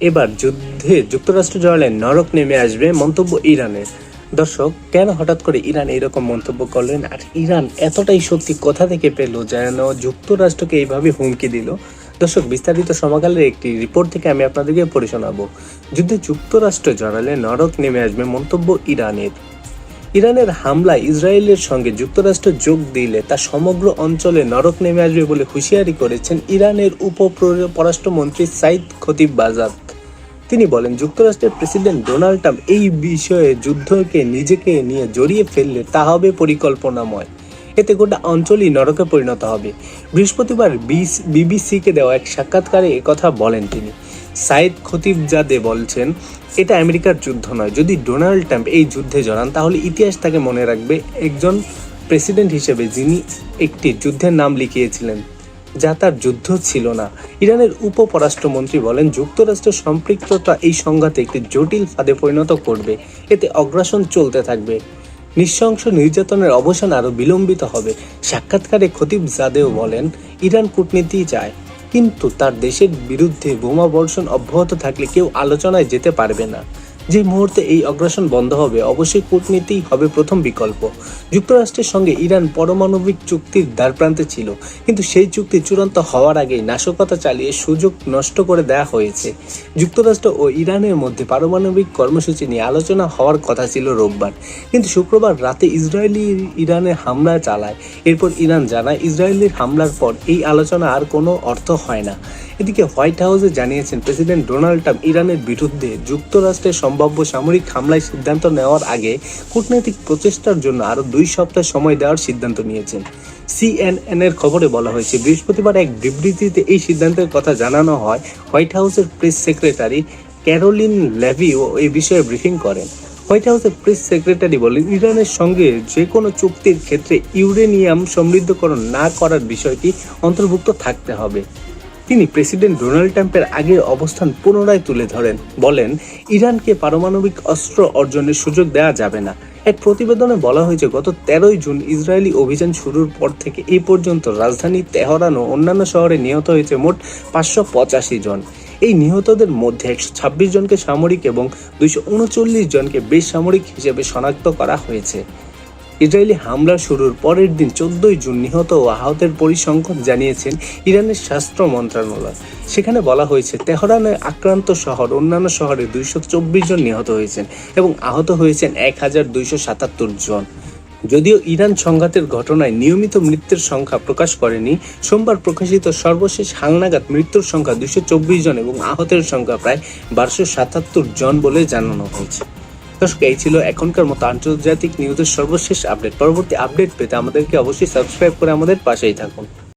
এবার যুদ্ধে যুক্তরাষ্ট্র জড়ালে নরক নেমে আসবে মন্তব্য ইরানের। দর্শক, কেন হঠাৎ করে ইরান এরকম মন্তব্য করলেন? আর ইরান এতটাই শক্তি কোথা থেকে পেল যেন যুক্তরাষ্ট্রকে এইভাবে হুমকি দিল? দর্শক, বিস্তারিত সমকালের একটি রিপোর্ট থেকে আমি আপনাদেরকে পড়ে শোনাবো। যুদ্ধে যুক্তরাষ্ট্র জড়ালে নরক নেমে আসবে মন্তব্য ইরানের। ইরানের হামলায় ইসরায়েলের সঙ্গে যুক্তরাষ্ট্র যোগ দিলে তা সমগ্র অঞ্চলে নরক নেমে আসবে বলে হুঁশিয়ারি করেছেন ইরানের উপ পররাষ্ট্রমন্ত্রী সাইদ খতিব বাজাদ তিনি বলেন, যুক্তরাষ্ট্রের প্রেসিডেন্ট ডোনাল্ড ট্রাম্প এই বিষয়ে যুদ্ধকে নিজেকে নিয়ে জড়িয়ে ফেললে তা হবে পরিকল্পনাময়। এতে গোটা অঞ্চলই নরকে পরিণত হবে। বৃহস্পতিবার বিবিসিকে দেওয়া এক সাক্ষাৎকারে একথা বলেন তিনি। সাইদ খতিবজাদে বলছেন, এটা আমেরিকার যুদ্ধ নয়। যদি ডোনাল্ড ট্রাম্প এই যুদ্ধে জড়ান, তাহলে ইতিহাস তাকে মনে রাখবে একজন প্রেসিডেন্ট হিসেবে যিনি একটি যুদ্ধের নাম লিখিয়েছিলেন। যা তার যুদ্ধ ছিল না। ইরানের উপপরাষ্ট্রমন্ত্রী বলেন যুক্তরাষ্ট্রের সম্পৃক্ততা এই সংঘাতে একটি জটিল ফাঁদে পরিণত করবে। এতে অগ্রাসন চলতে থাকবে। নৃশংস নির্যাতনের অবসান আরও বিলম্বিত হবে। সাক্ষাৎকারে খতিব জাদেও বলেন, ইরান কূটনীতি চায়, কিন্তু তার দেশের বিরুদ্ধে বোমা বর্ষণ অব্যাহত থাকলে কেউ আলোচনায় যেতে পারবে না। যে মুহূর্তে এই অগ্রাসন বন্ধ হবে, অবশ্যই কূটনীতিই হবে প্রথম বিকল্প। যুক্তরাষ্ট্রের সঙ্গে ইরান পারমাণবিক চুক্তির দ্বারপ্রান্তে ছিল, কিন্তু সেই চুক্তি চূড়ান্ত হওয়ার আগেই নাশকতা চালিয়ে সুযোগ নষ্ট করে দেওয়া হয়েছে। যুক্তরাষ্ট্র ও ইরানের মধ্যে পারমাণবিক কর্মসূচি নিয়ে আলোচনা হওয়ার কথা ছিল রোববার। কিন্তু শুক্রবার রাতে ইসরায়েলি ইরানে হামলা চালায়। এরপর ইরান জানায়, ইসরায়েলের হামলার পর এই আলোচনা আর কোনো অর্থ হয় না। এদিকে হোয়াইট হাউসে জানিয়েছেন, প্রেসিডেন্ট ডোনাল্ড ট্রাম্প ইরানের বিরুদ্ধে যুক্তরাষ্ট্রের সম্ভাব্য সামরিক হামলায় সিদ্ধান্ত নেওয়ার আগে কূটনৈতিক প্রচেষ্টার জন্য আরও দুই সপ্তাহ সময় দেওয়ার সিদ্ধান্ত নিয়েছেন। সিএনএন এর খবরে বলা হয়েছে, বৃহস্পতিবার এক বিবৃতিতে এই সিদ্ধান্তের কথা জানানো হয়। হোয়াইট হাউসের প্রেস সেক্রেটারি ক্যারোলিন লেভিও এই বিষয়ে ব্রিফিং করেন। হোয়াইট হাউসের প্রেস সেক্রেটারি বলেন, ইরানের সঙ্গে যে কোনো চুক্তির ক্ষেত্রে ইউরেনিয়াম সমৃদ্ধকরণ না করার বিষয়টি অন্তর্ভুক্ত থাকতে হবে। তিনি প্রেসিডেন্ট ডোনাল্ড ট্রাম্পের আগের অবস্থান পুনরায় তুলে ধরেন। বলেন, ইরানকে পারমাণবিক অস্ত্র অর্জনের সুযোগ দেওয়া যাবে না। এক প্রতিবেদনে বলা হয়েছে, গত তেরোই জুন ইসরায়েলি অভিযান শুরুর পর থেকে এই পর্যন্ত রাজধানী তেহরান ও অন্যান্য শহরে নিহত হয়েছে মোট পাঁচশো পঁচাশি জন। এই নিহতদের মধ্যে একশো ছাব্বিশ জনকে সামরিক এবং দুইশো উনচল্লিশ জনকে বেসামরিক হিসেবে শনাক্ত করা হয়েছে। ইসরায়েলি হামলা শুরুর পরের দিন চোদ্দই জুন নিহত ও আহতের পরিসংখ্যান জানিয়েছেন ইরানের স্বাস্থ্য মন্ত্রণালয়। সেখানে বলা হয়েছে, তেহরানের আক্রান্ত শহর অন্যান্য শহরে দুইশো চব্বিশ জন নিহত হয়েছেন এবং আহত হয়েছেন এক হাজার দুইশো সাতাত্তর জন। যদিও ইরান সংঘাতের ঘটনায় নিয়মিত মৃত্যুর সংখ্যা প্রকাশ করেনি, সোমবার প্রকাশিত সর্বশেষ হালনাগাদ মৃত্যুর সংখ্যা দুশো চব্বিশ জন এবং আহতের সংখ্যা প্রায় বারোশো সাতাত্তর জন বলে জানানো হয়েছে। দর্শক, এই ছিল এখনকার মতো আন্তর্জাতিক নিউজের সর্বশেষ আপডেট। পরবর্তী আপডেট পেতে আমাদেরকে অবশ্যই সাবস্ক্রাইব করে আমাদের পাশেই থাকুন।